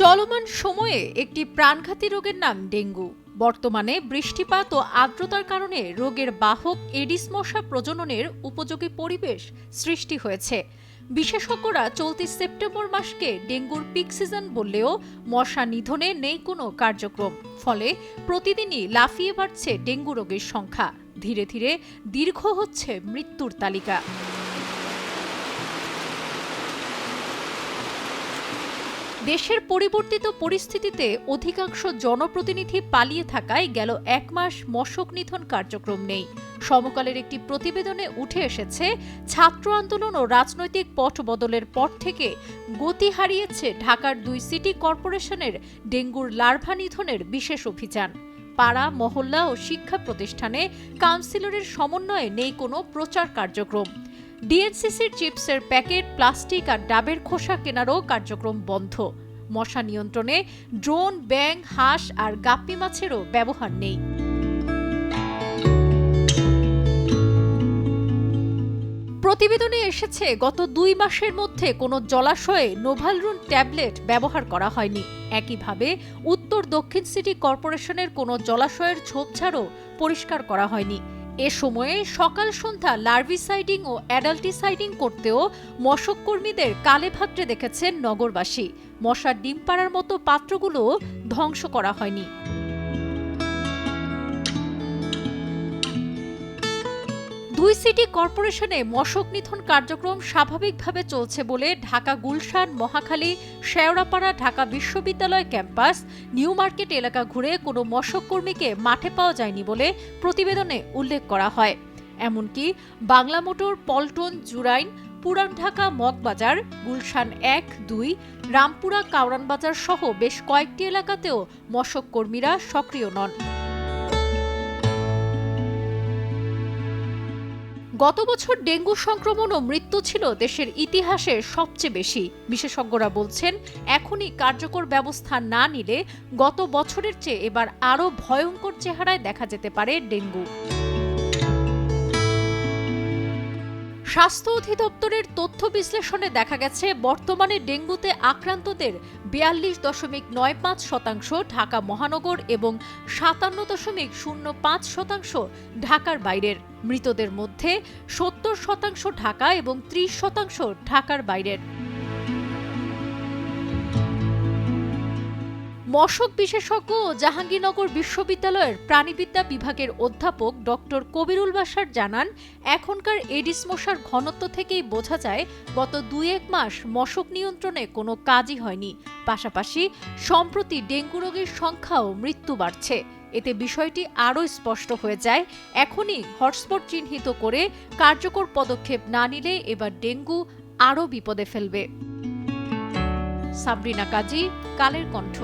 চলমান সময়ে একটি প্রাণঘাতী রোগের নাম ডেঙ্গু। বর্তমানে বৃষ্টিপাত ও আর্দ্রতার কারণে রোগের বাহক এডিস মশা প্রজননের উপযোগী পরিবেশ সৃষ্টি হয়েছে। বিশেষজ্ঞরা চলতি সেপ্টেম্বর মাসকে ডেঙ্গুর পিক সিজন বললেও মশা নিধনে নেই কোনো কার্যক্রম। ফলে প্রতিদিনই লাফিয়ে বাড়ছে ডেঙ্গু রোগের সংখ্যা। ধীরে ধীরে দীর্ঘ হচ্ছে মৃত্যুর তালিকা। দেশের পরিবর্তিত পরিস্থিতিতে অধিকাংশ জনপ্রতিনিধি পালিয়ে থাকায় গেল এক মাস মশক নিধন কার্যক্রম নেই। সমকালের একটি প্রতিবেদনে উঠে এসেছে, ছাত্র আন্দোলন ও রাজনৈতিক পট বদলের পর থেকে গতি হারিয়েছে ঢাকার দুই সিটি কর্পোরেশনের ডেঙ্গুর লার্ভা নিধনের বিশেষ অভিযান। পাড়া, মহল্লা ও শিক্ষা প্রতিষ্ঠানে কাউন্সিলরের সমন্বয়ে নেই কোনো প্রচার কার্যক্রম। ডিএনসিসির চিপসের প্যাকেট, প্লাস্টিক আর ডাবের খোসা কেনারও কার্যক্রম বন্ধ। মশা নিয়ন্ত্রণে ড্রোন ব্যাং হাঁস আর গাপ্পি মাছেরও ব্যবহার নেই। প্রতিবেদনে এসেছে, গত দুই মাসের মধ্যে কোনো জলাশয়ে নোভালরুন ট্যাবলেট ব্যবহার করা হয়নি। একইভাবে, উত্তর দক্ষিণ সিটি কর্পোরেশনের কোনো জলাশয়ের ঝোপঝাড়ও পরিষ্কার করা হয়নি। এ সময়ে সকাল সন্ধ্যা লার্ভিসাইডিং ও অ্যাডাল্টিসাইডিং করতেও মশক কর্মীদের কালে ভাত্রে দেখেছেন নগরবাসী। মশার ডিম পাড়ার মতো পাত্রগুলো ধ্বংস করা হয়নি। দুই সিটি কর্পোরেশনে মশক নিধন কার্যক্রম স্বাভাবিকভাবে চলছে বলে ঢাকা গুলশান, মহাখালী, শেওড়াপাড়া, ঢাকা বিশ্ববিদ্যালয় ক্যাম্পাস, নিউ মার্কেট এলাকা ঘুরে কোনো মশক কর্মীকে মাঠে পাওয়া যায়নি বলে প্রতিবেদনে উল্লেখ করা হয়। এমনকি বাংলা মোটর, পল্টন, জুরাইন, পুরান ঢাকা, মগবাজার, গুলশান এক, দুই, রামপুরা কাউরান বাজার সহ বেশ কয়েকটি এলাকাতেও মশক কর্মীরা সক্রিয় নন। গত বছর ডেঙ্গু সংক্রমণ ও মৃত্যু ছিল দেশের ইতিহাসে সবচেয়ে বেশি। বিশেষজ্ঞরা বলছেন, এখনই কার্যকর ব্যবস্থা না নিলে গত বছরের চেয়ে এবার আরও ভয়ঙ্কর চেহারায় দেখা যেতে পারে ডেঙ্গু। স্বাস্থ্য অধিদপ্তরের তথ্য বিশ্লেষণে দেখা গেছে, বর্তমানে ডেঙ্গুতে আক্রান্তদের বিয়াল্লিশ দশমিক নয় পাঁচ শতাংশ ঢাকা মহানগর এবং সাতান্ন দশমিক শূন্য পাঁচ শতাংশ ঢাকার বাইরের। মৃতদের মধ্যে সত্তর শতাংশ ঢাকা এবং ত্রিশ শতাংশ ঢাকার বাইরের। মশক বিশেষজ্ঞ ও জাহাঙ্গীরনগর বিশ্ববিদ্যালয়ের প্রাণীবিদ্যা বিভাগের অধ্যাপক ডক্টর কবিরুল বাসার জানান, এখনকার এডিস মশার ঘনত্ব থেকেই বোঝা যায় গত দুই এক মাস মশক নিয়ন্ত্রণে কোনো কাজই হয়নি। পাশাপাশি সম্প্রতি ডেঙ্গু রোগীর সংখ্যাও মৃত্যু বাড়ছে। এতে বিষয়টি আরও স্পষ্ট হয়ে যায়। এখনই হটস্পট চিহ্নিত করে কার্যকর পদক্ষেপ না নিলে এবার ডেঙ্গু আরও বিপদে ফেলবে। সাবরিনা কাজী, কালের কণ্ঠ।